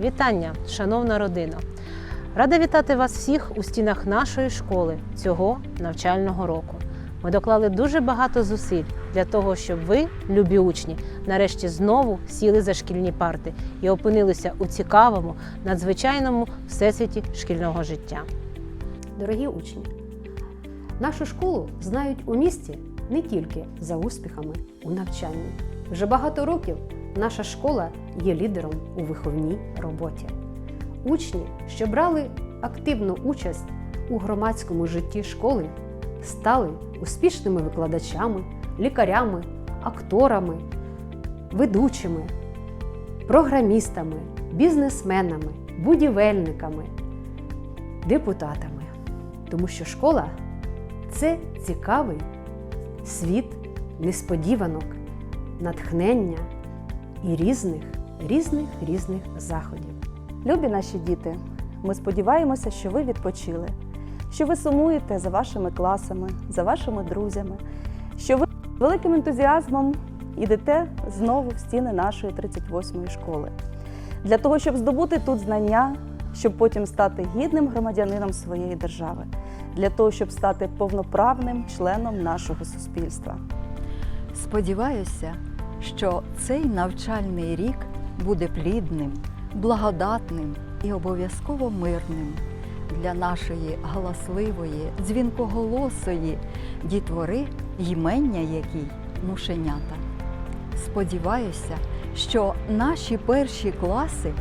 Вітання, шановна родина! Рада вітати вас всіх у стінах нашої школи цього навчального року. Ми доклали дуже багато зусиль для того, щоб ви, любі учні, нарешті знову сіли за шкільні парти і опинилися у цікавому, надзвичайному всесвіті шкільного життя. Дорогі учні, нашу школу знають у місті не тільки за успіхами у навчанні. Вже багато років наша школа є лідером у виховній роботі. Учні, що брали активну участь у громадському житті школи, стали успішними викладачами, лікарями, акторами, ведучими, програмістами, бізнесменами, будівельниками, депутатами. Тому що школа це цікавий світ несподіванок, натхнення і різних, різних, різних заходів. Любі наші діти, ми сподіваємося, що ви відпочили, що ви сумуєте за вашими класами, за вашими друзями, що ви великим ентузіазмом йдете знову в стіни нашої 38-ї школи. Для того, щоб здобути тут знання, щоб потім стати гідним громадянином своєї держави, для того, щоб стати повноправним членом нашого суспільства. Сподіваюся, що цей навчальний рік буде плідним, благодатним і обов'язково мирним для нашої галасливої, дзвінкоголосої дітвори, ймення якій мушенята. Сподіваюся, що наші перші класи,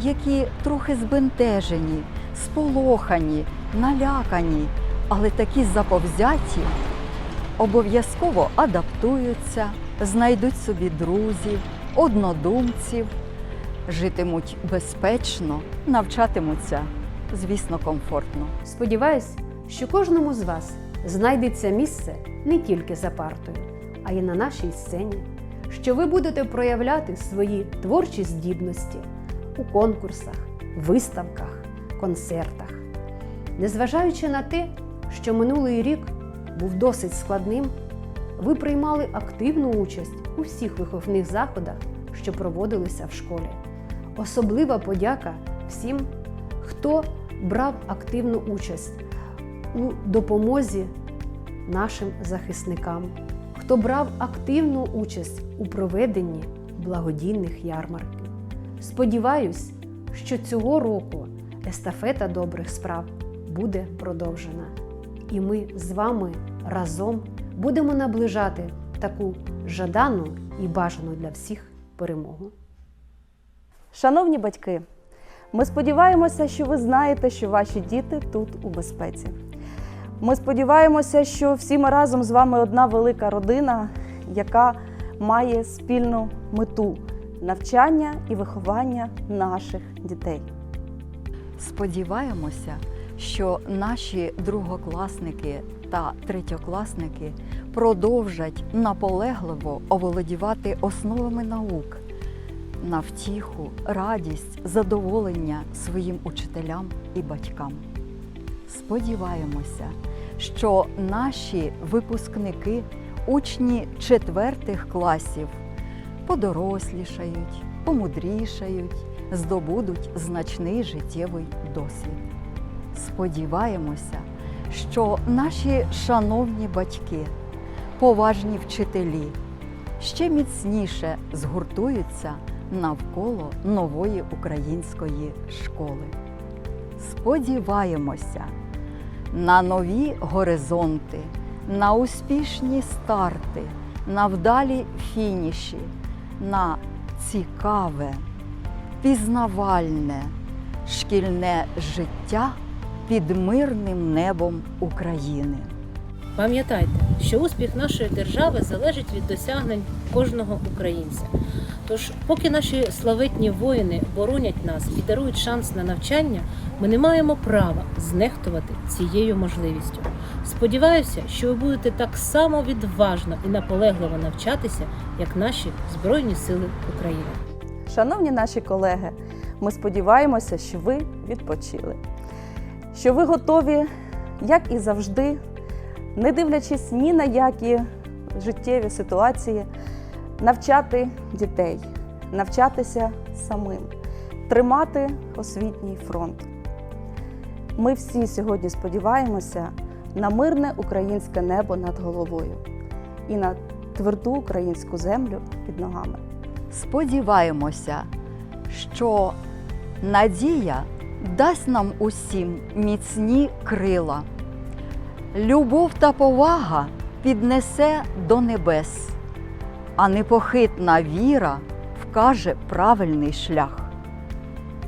які трохи збентежені, сполохані, налякані, але такі заповзяті, обов'язково адаптуються, знайдуть собі друзів, однодумців, житимуть безпечно, навчатимуться, звісно, комфортно. Сподіваюсь, що кожному з вас знайдеться місце не тільки за партою, а й на нашій сцені, що ви будете проявляти свої творчі здібності у конкурсах, виставках, концертах. Незважаючи на те, що минулий рік був досить складним, ви приймали активну участь у всіх виховних заходах, що проводилися в школі. Особлива подяка всім, хто брав активну участь у допомозі нашим захисникам, хто брав активну участь у проведенні благодійних ярмарків. Сподіваюсь, що цього року естафета добрих справ буде продовжена, і ми з вами разом будемо наближати таку жадану і бажану для всіх перемогу. Шановні батьки, ми сподіваємося, що ви знаєте, що ваші діти тут у безпеці. Ми сподіваємося, що всі ми разом з вами одна велика родина, яка має спільну мету навчання і виховання наших дітей. Сподіваємося, що наші другокласники та третьокласники продовжать наполегливо оволодівати основами наук на втіху, радість, задоволення своїм учителям і батькам. Сподіваємося, що наші випускники, учні четвертих класів, подорослішають, помудрішають, здобудуть значний життєвий досвід. Сподіваємося, що наші шановні батьки, поважні вчителі ще міцніше згуртуються навколо нової української школи. Сподіваємося на нові горизонти, на успішні старти, на вдалі фініші, на цікаве, пізнавальне шкільне життя під мирним небом України. Пам'ятайте, що успіх нашої держави залежить від досягнень кожного українця. Тож, поки наші славетні воїни боронять нас і дарують шанс на навчання, ми не маємо права знехтувати цією можливістю. Сподіваюся, що ви будете так само відважно і наполегливо навчатися, як наші Збройні Сили України. Шановні наші колеги, ми сподіваємося, що ви відпочили, що ви готові, як і завжди, не дивлячись ні на які життєві ситуації, навчати дітей, навчатися самим, тримати освітній фронт. Ми всі сьогодні сподіваємося на мирне українське небо над головою і на тверду українську землю під ногами. Сподіваємося, що надія дасть нам усім міцні крила. Любов та повага піднесе до небес, а непохитна віра вкаже правильний шлях.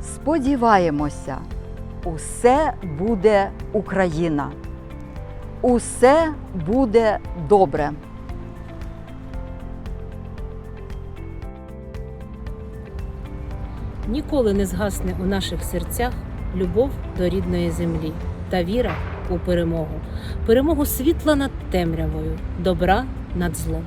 Сподіваємося, усе буде Україна, усе буде добре. Ніколи не згасне у наших серцях любов до рідної землі та віра у перемогу, перемогу світла над темрявою, добра над злом.